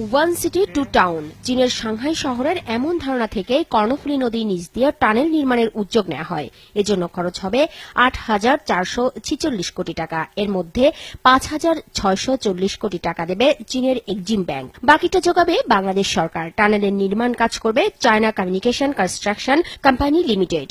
One city, two town. চীনের Shanghai শহরের এমন ধারণা থেকে কর্ণফুলী নদীর নিচ দিয়ে টানেল নির্মাণের উদ্যোগ নেওয়া হয়। এজন্য খরচ হবে আট হাজার চারশো কোটি টাকা। এর মধ্যে পাঁচ হাজার ছয়শো চল্লিশ কোটি টাকা দেবে চীনের এক্সিম ব্যাংক। বাকিটা যোগাবে বাংলাদেশ সরকার। টানেলের নির্মাণ কাজ করবে China communication construction company limited.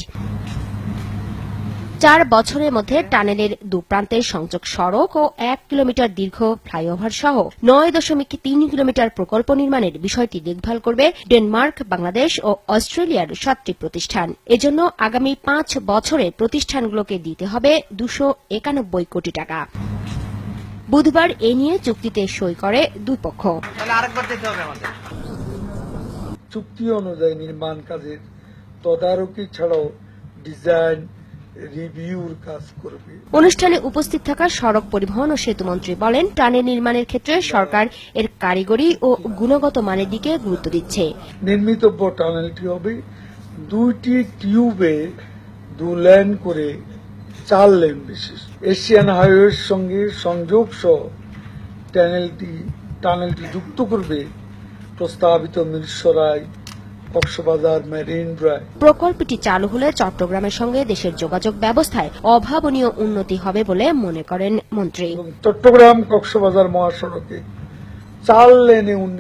চার বছরের মধ্যে টানেলের দুপ্রান্তের সংযোগ সড়ক ও এক কিলোমিটার দীর্ঘ ফ্লাইওভার সহ নয় দশমিক তিন কিলোমিটার প্রকল্প নির্মাণের বিষয়টি দেখভাল করবে ডেনমার্ক বাংলাদেশ ও অস্ট্রেলিয়ার সাতটি প্রতিষ্ঠান। এজন্য আগামী পাঁচ বছরে প্রতিষ্ঠানগুলোকে দিতে হবে দুশো একানব্বই কোটি টাকা। বুধবার এ নিয়ে চুক্তিতে সই করে দুই পক্ষ তাহলে আরেকবার যেতে হবে আমাদের। চুক্তি অনুযায়ী নির্মাণ কাজের তদারকি ছাড়াও ডিজাইন অনুষ্ঠানে উপস্থিত থাকা সড়ক পরিবহন ও সেতুমন্ত্রী বলেন টানেল নির্মাণের ক্ষেত্রে সরকার এর কারিগরি ও গুণগত মানের দিকে গুরুত্ব দিচ্ছে। নির্মিতব্য টানেলটি হবে দুইটি টিউবে দু লেন করে চার লেন বিশেষ। এশিয়ান হাইওয়ের সঙ্গে সংযোগ সহ টানেলটি টানেলটি যুক্ত করবে প্রস্তাবিত মিরসরাই কক্সবাজার মেরিন ড্রাইভ। প্রকল্পটি চালু হলে চট্টগ্রামের সঙ্গে দেশের যোগাযোগ ব্যবস্থায় অভাবনীয় উন্নতি হবে বলে মনে করেন মন্ত্রী। চট্টগ্রাম কক্সবাজার মহাসড়কে চার লেনে উন্নীত